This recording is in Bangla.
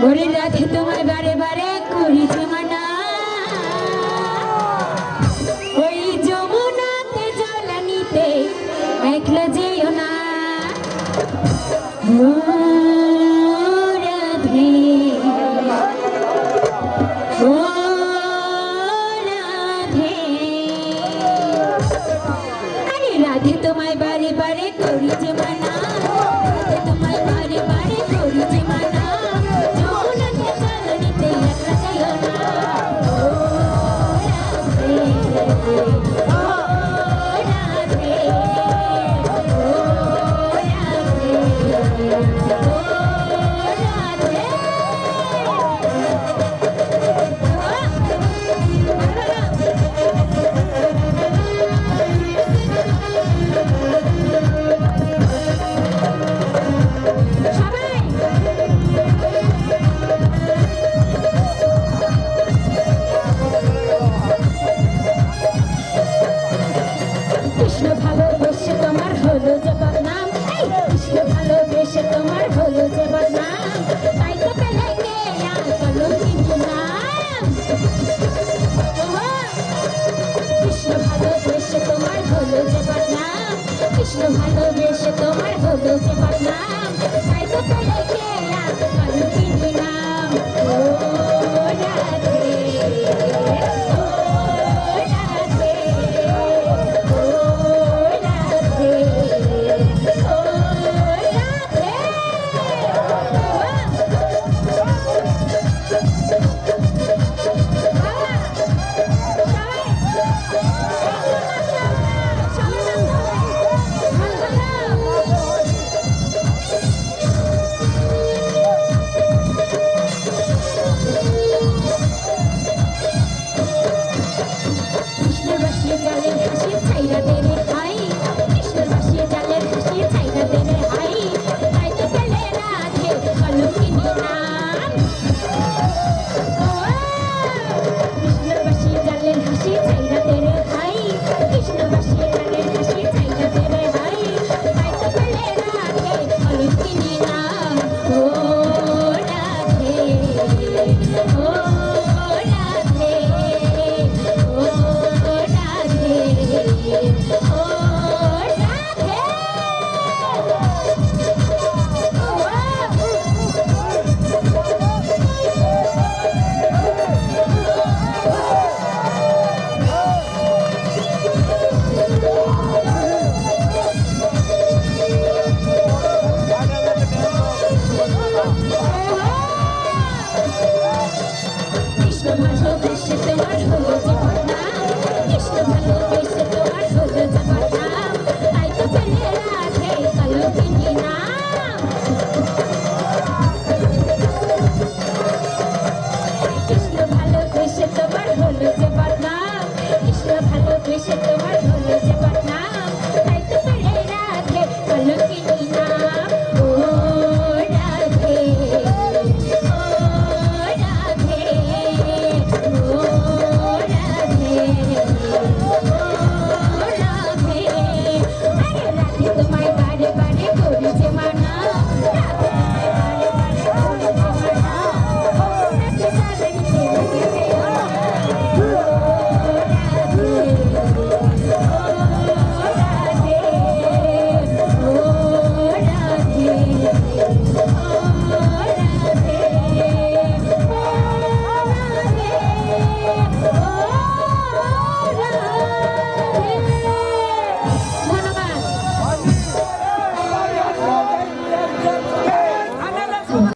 ভোরের রাতে তোমায় বারে বারে করেছে মানা। ওই যমুনাতে জ্বালানিতে একলা যেও না। রাধে ও রাধে আরে রাধে, তোমায় বারে বারে Được. জলে ভাসে ছাইরা দেরে